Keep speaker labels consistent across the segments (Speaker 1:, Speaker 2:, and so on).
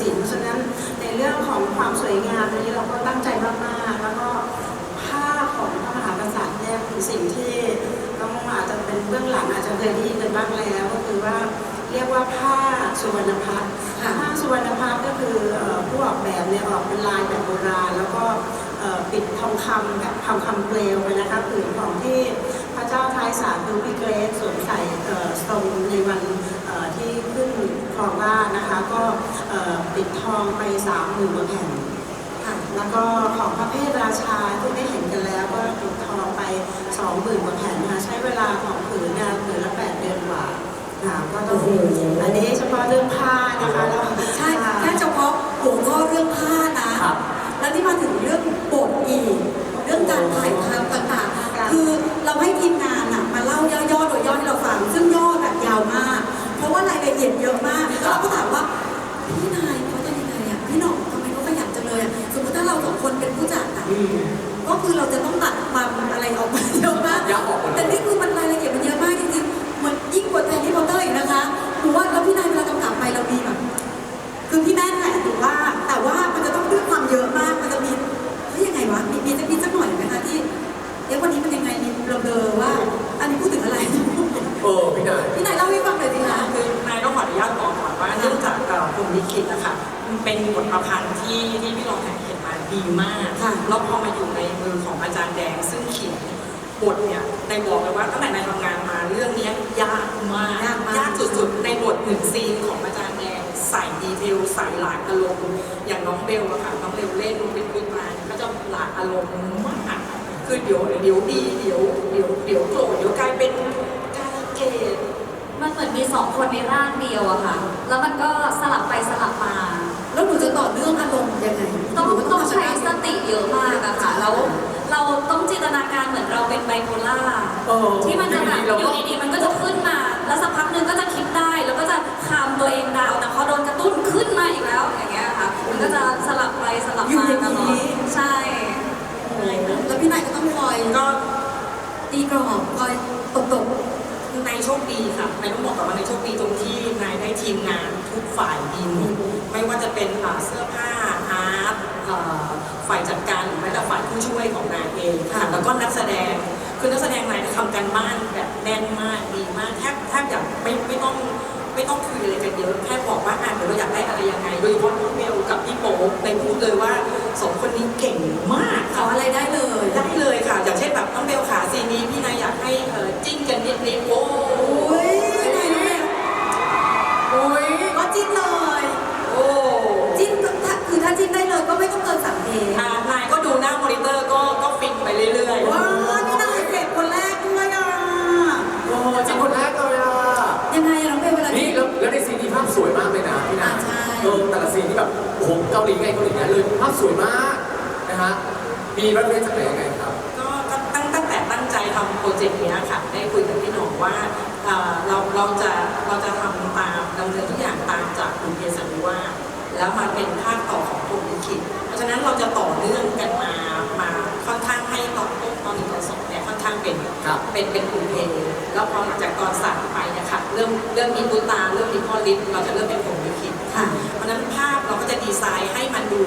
Speaker 1: สินทร์ฉะนั้นในเรื่องของความสวยงามนี้เราก็ตั้งใจมากๆแล้วก็ผ้าของพระมหากษัตริย์เนี่ยคือสิ่งที่ต้องอาจจะเป็นเบื้องหลังอาจจะเคยได้ยินกันบ้างแล้วก็คือว่าเรียกว่าผ้าสุวรรณพัฒน์ผ้าสุวรรณพัฒน์ก็คือผู้ออกแบบเนี่ยออกเป็นลายแบบโบราณ แล้วก็ปิดทองคำแบบทองคำเปลวไปนะคะผืนของที่พระเจ้าท้ายสารคือพี่เกรซสวมใส่ทรงในวันที่ขึ้น ครองราชย์นะคะ ก็เอ่อปิดทองไปสามหมื่นกว่าแผ่นค่ะแล้วก็ของพระเพทราชาที่ได้เห็นกันแล้วก็ถูกทองไปสองหมื่นกว่าแผ่นนะคะใช้เวลาของผืนเนี่ยผืนละแปดเดือนกว่าค่ะก็ต้องอันนี้เฉพาะเรื่องผ้านะคะแล้ว
Speaker 2: ใช่แค่เฉพาะหัวข้อเรื่องผ้านะ
Speaker 3: ครับ
Speaker 2: แล้วที่มาถึงเรื่องบทอีก เรื่องการถ่ายทำ เป็น
Speaker 3: บ
Speaker 2: ทประพั
Speaker 3: น
Speaker 4: ธ์ที่ที่พี่รองแห่งเขียนมาดีมาก
Speaker 2: ค่ะ
Speaker 4: แล้วพอมาอยู่ในมือของอาจารย์แดง ซึ่งเขียนบทเนี่ยในบอกเลยว่าตั้งแต่นายทำงานมาเรื่องเนี้ยยากมาก
Speaker 2: ยากมาก
Speaker 4: ยากสุดๆในบทหนึ่งซีนของอาจารย์แดงใส่ดีเทลใส่หลากอารมณ์อย่างน้องเบลอะค่ะน้องเบลเล่นเป็นคุณตาเนี่ยก็จะหลากอารมณ์มากคือเดี๋ยวเดี๋ยวดีเดี๋ยวเดี๋ยวเดี๋ยวโกรธเดี๋ยวกลายเป็นกลายเกลียด
Speaker 5: มันเหมือนมีสองคนในร่างเดียวอะค่ะ แล้วมันก็สลับไปสลับมา
Speaker 2: แล้วหนูจะ ต่อเรื่องอารมณ์ยังไง
Speaker 5: ต้อง
Speaker 2: หนูก็
Speaker 5: ต้อง
Speaker 2: ทำ
Speaker 5: ใช้สติเยอะมากอะค่ะแล้วเราต้องจินตนาการเหมือนเราเป็นไบโพล่า
Speaker 3: เออ
Speaker 5: ที่มันจะแบบ
Speaker 3: อยู่ดีๆเราก็
Speaker 5: อยู่ดีๆมันก็จะขึ้นมา แล้วสักพักหนึ่งก็จะคิดได้ แล้วก็จะคามตัวเองดาวน์แต่พอโดนกระตุ้นขึ้นมาอีกแล้วอย่างเงี้ยค่ะมันก็จะสลับไปสลับ
Speaker 2: อยู่
Speaker 5: มา
Speaker 2: อย่าง
Speaker 5: ตลอ
Speaker 2: นี้
Speaker 5: ดใช่
Speaker 2: แล้วพี่นายก็ต้องคอย
Speaker 4: ก็
Speaker 2: ตีกรอบคอยตบตบ
Speaker 4: นายโชคดีค่ะนายต้องบอกก่อนว่านายโชคดีตรงที่นายได้ทีมงานทุกฝ่ายดีหมดไม่ว่าจะเป็นอ่าเสื้อผ้าอาร์ตเอ่อฝ่ายจัดการหรือแม้แต่ฝ่ายผู้ช่วยของนายเองค่ะ แล้วก็นักแสดงคือนักแสดงนายทำกันบ้านแบบแน่นมากดีมากแทบแทบอยากไม่ไม่ต้องไม่ต้องคุยอะไรกันเยอะแค่บอกว่าอะเดี๋ยวเราอยากได้อะไรยังไง โดยเฉพาะน้องเบลกับพี่โป๊ในพูดเลยว่าสองคนนี้เก่งมาก
Speaker 2: ขอ
Speaker 4: ค่ะ
Speaker 2: อะไรได้เลย
Speaker 4: ได้เลยค่ะ อย่างเช่นแบบน้องเบลขาซีนนี้พี่นายอยากให้เอ่อจิ้นกันนิดนิดๆโอ้
Speaker 2: โอ้ยพี่นายเนี่ย
Speaker 3: โอ้ย
Speaker 2: ก็จิ้นเลย
Speaker 4: โอ้
Speaker 2: จิ้นก็ถ้าคือถ้าจิ้นได้เลยก็ไม่ต้องเกินสามเพลง
Speaker 4: อ่านายก็ดูหน้ามอนิเตอร์ก็ก็ฟินไปเรื่อยๆ
Speaker 2: ว้าวพี่นายเด็กคนแรกด้วยอะ
Speaker 3: โอ้จริงคนแรกเลยอะ
Speaker 2: ยังไงอะน้องเบลเวลา
Speaker 3: นี่
Speaker 2: จิ้น
Speaker 3: แล้วแล้วในซีนนี้ภาพสวยมากเลยนะพี่นาย
Speaker 2: อ่าใช่
Speaker 3: เออแต่ละซีนที่แบบโอ้โหเกาหลีไงเกาหลีไงเลยภาพสวยมากนะฮะมีรัฐเรียนจากไหนยังไง
Speaker 4: โปรเจกต์เนี้ยค่ะได้คุยกับพี่หน่องว่าเอ่อเราเราจะเราจะทำตามดำเนินทุกอย่างตามจากคุณเพสันนิวาสแล้วมาเป็นภาคต่อของกลุ่มลิขิตเพราะฉะนั้นเราจะต่อเนื่องกันมามาค่อนข้างให้ตอนต้นตอนหนึ่งตอนสองเนี่ยค่อนข้างเป็น
Speaker 3: ครับ
Speaker 4: เป็นเป็นกลุ่มเพลงแล้วพอหลังจากตอนสามไปเนี่ยค่ะเริ่มเริ่มมีตุตาเริ่มมีพ่อลิฟเราจะเริ่มเป็นกลุ่มลิขิต
Speaker 2: ค่ะ
Speaker 4: เพราะฉะนั้นภาพเราก็จะดีไซน์ให้มันดู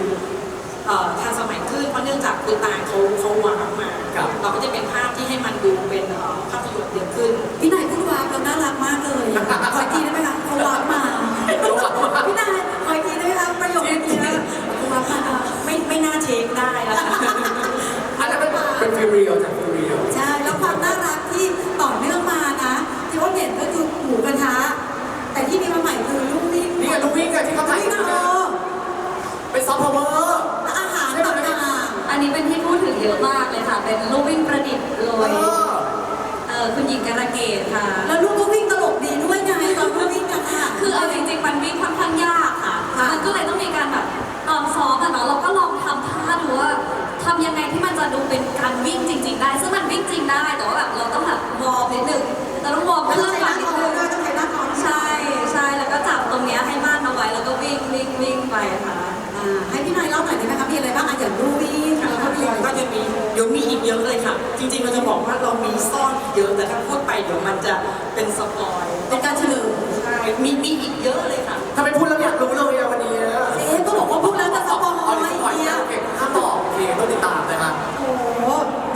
Speaker 4: เอ่อทันสมัยขึ้นเพราะเนื่องจาก ตุตาเขาเขาวางมา
Speaker 3: ครับ
Speaker 4: เราก็จะเป็นภาพที่ให้มันดูเป็นเอ่อภาพยนตร์เยอะขึ้น
Speaker 2: พี่นายพูดวาร์ปแล้วน่ารักมากเลย ขออีกทีได้ไหมคะเขาวาร์ปมาเขา
Speaker 3: ย
Speaker 2: อ
Speaker 3: เอ่อ
Speaker 5: คุณหญิงการะเกดค่ะ
Speaker 2: ๆแล้วลูกก็วิ่งตลกดีด้วยไงตอนลูกวิ่งกันค่ะ
Speaker 5: คือเอาจริงๆมันวิ่งค่อนข้างยากค่ะ
Speaker 2: ค่ะ
Speaker 5: มันก็เลยต้องมีการแบบตอนซ้อมอะเนาะเราก็ลองทำท่าดูว่าทำยังไงที่มันจะดูเป็นการวิ่งจริง ๆ ได้ ซึ่งมันวิ่งจริงได้แต่ว่าแบบเราต้องแบบ เย
Speaker 2: อะเลยค่ะ
Speaker 4: จริง ๆ เราจะบอกว่าเรามีซ่อนเยอะ แต่ถ้าพูดไปเดี๋ยวมันจะเป็นสปอย
Speaker 2: เป็นการเฉลิม
Speaker 4: ใช่มีมีอีกเยอะเลยค่ะ
Speaker 3: ทำไมพูดแล้วอยากรู้เลยอะวันนี้
Speaker 4: เอ๊ะก็บอกว่าพูด
Speaker 2: แล้วจะสปอยเอา
Speaker 4: ดิเนี่ยเก่งห้ามบอกโอเคต้องติดตา
Speaker 2: ม
Speaker 4: นะ
Speaker 2: คะโอ้
Speaker 3: โห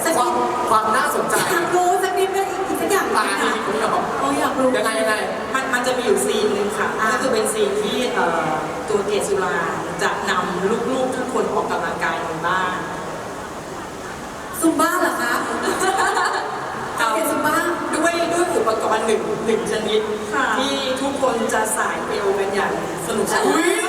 Speaker 3: สักนิดควา
Speaker 2: มน่าสนใจ
Speaker 3: อยากรู้
Speaker 2: สัก
Speaker 3: นิดนึงอีกสักอย่างตาดี
Speaker 1: ค่ะ
Speaker 2: โอ้ยอยาก
Speaker 1: รู้ยังไงยังไง มันมัน
Speaker 3: จะมีอ
Speaker 1: ยู่ซีนหนึ่งค่ะก็คือเป็นซีนที่ตัวเกศุลาจะนำลูกๆทุกคนออกกำลังกายในบ้าน ซุมบ้าเหรอคะเกซุมบ้า ด้วยด้วยอุปกรณ์หนึ่งหนึ่งชนิด ค่ะ ที่ทุกคนจะสายเอวกันอย่างสนุกสนาอุ้ยน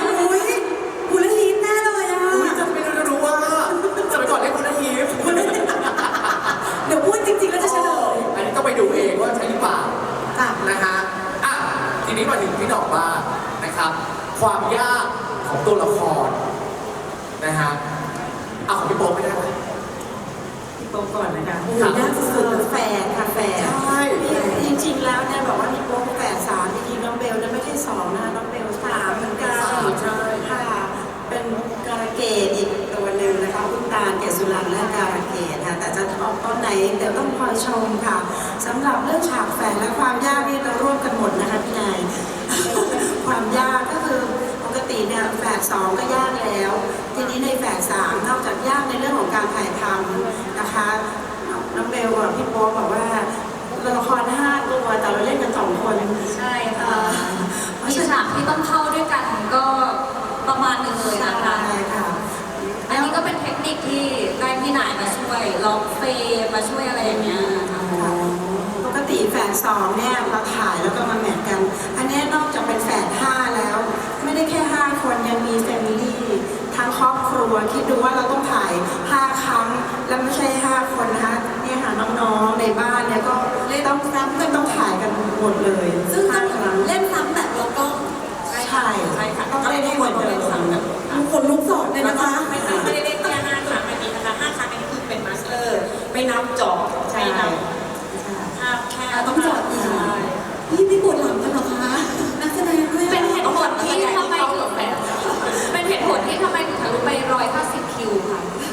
Speaker 1: รห้าตัวแต่เราเล่นกันสองคน
Speaker 5: ใช่ค่ะมีฉากที่ต้องเข้าด้วยกันก็ประมาณหนึ่งเลยนะคะ
Speaker 1: ใช่ค่ะ
Speaker 5: อันนี้ก็เป็นเทคนิคที่ได้พี่หนายมาช่วยล็อกเฟรมมาช่วยอะไรอย่างเงี้ยค่ะ
Speaker 1: ปกติแฝดสองเนี่ยเราถ่าย รอบครัวคิดดูว่าเราต้องถ่ายห้าครั้ง แล้วไม่ใช่ห้าคนนะคะเนี่ยค่ะน้องๆในบ้านเนี่ยก็ต้องซ้ำก็ต้องถ่ายกันหมดเลย
Speaker 2: ซึ่ง
Speaker 1: ห้า
Speaker 2: ต้อง
Speaker 1: ครั้ง
Speaker 2: เล่นซ้ำแบบเราก็
Speaker 1: ใช่
Speaker 4: ใช่ค่ะ
Speaker 1: ต้องเล่นให้เหมือนเดิม
Speaker 2: ทุกคนลุกสอนเลย
Speaker 4: แล้ว
Speaker 2: นะ
Speaker 4: ก็
Speaker 2: คะ
Speaker 4: ไม่ได้ไม่ได้เล่นแค่ห้าครั้งอันนี้นะคะห้าครั้งอันนี้คือเป็นมาสเตอร์ ไม่นับจอ
Speaker 1: ใช่
Speaker 4: ไม่นับภาพแค่
Speaker 2: อะต้องจอด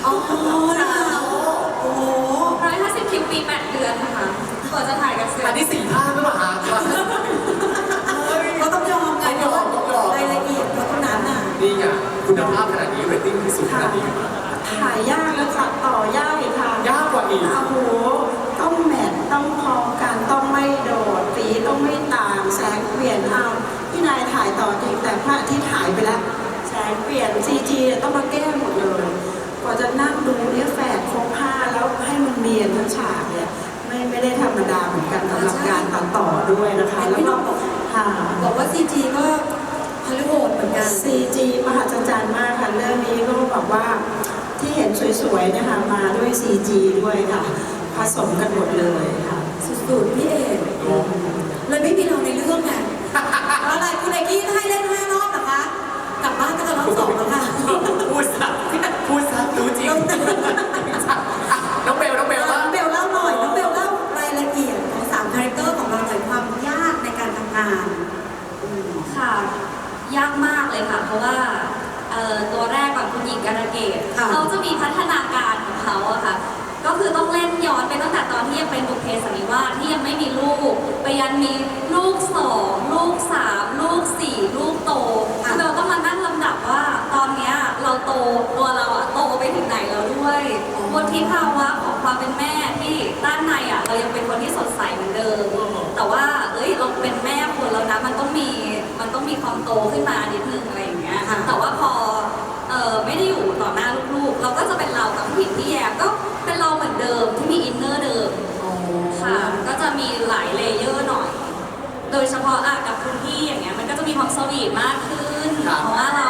Speaker 2: อ๋อนะ
Speaker 5: คะ
Speaker 2: โอ้โห
Speaker 5: ร้อยห้าสิบคิวปีแปดเดือนนะคะกว่าจะถ่ายกันเสร็จ
Speaker 3: อันนี้สี่ภาคหรือเปล่าฮะ
Speaker 2: ก็ต้องยอมไงเพราะว่า
Speaker 3: ต้องยอม
Speaker 2: รายละเอียดเพราะเท่านั้นน่ะ
Speaker 3: นี่ไงคุณภาพขนาดนี้เรตติ้งที่สูงขนาดนี้
Speaker 1: ถ่ายยากแล้วตัดต่อยากอีกค่ะ
Speaker 3: ยากกว่าอีก
Speaker 1: โอ้โหต้องแมทต้องพอกันต้องไม่โดดสีต้องไม่ต่างแสงเปลี่ยนเอาพี่นายถ่ายต่อจริงแต่พระอาที่ถ่ายไปแล้ว แสงเปลี่ยนซีจีต้องมาแก้หมดเลย กว่า จะนั่งดูเนี่ยแฝดครบห้าแล้วให้มันเนียนทั้งฉากเนี่ยไม่ไม่ได้ธรรมดาเหมือนกันสำหรับการตัดต่อด้วยนะคะ แล้วก็ค่ะ
Speaker 2: บอกว่าซีจีก็ฮอลลีวูดเหมือนกัน
Speaker 1: CG มหัศจรรย์มากค่ะเรื่องนี้ก็แบบว่าที่เห็นสวยๆเนะคะมาด้วย CG ด้วยค่ะผสมกันหมดเลยค่ะ
Speaker 2: สุดๆพี่เอกเลยไม่มีเราในเรื่องไงเพราะอะไรคุณเอกกี้ให้เล่นห้ารอบเหรอคะกลับบ้านก็จะรอบ
Speaker 5: ยังเป็นบุพเพสันนิวาสที่ยังไม่มีลูก ไปยันมีลูกสองลูกสามลูกสี่ลูกโตคือเราต้องมานั่งลำดับว่า ตอนเนี้ยเราโตตัวเราอะโตไปถึงไหนแล้วด้วยวุฒิภาวะของความเป็นแม่ที่ด้านในอะเรายังเป็นคนที่สดใสเหมือนเดิม แต่ว่าเอ้ยเราเป็นแม่คนแล้วนะมันต้องมีมันต้องมีความโตขึ้นมานิดนึงอะไรอย่างเงี้ย
Speaker 2: ค่ะ
Speaker 5: แต่ว่าพอเออไม่ได้อยู่ต่อหน้าลูกๆ เราก็จะเป็นเรากับพี่ผิงพี่แยมก็เป็นเราเหมือนเดิมที่มีอินเนอร์เดิม ค่ะ ก็จะมี หลายเลเยอร์หน่อย โดยเฉพาะอะกับคุณพี่อย่างเงี้ยมันก็จะมีความสวีทมากขึ้น
Speaker 3: ครับ
Speaker 5: เพราะว่าเรา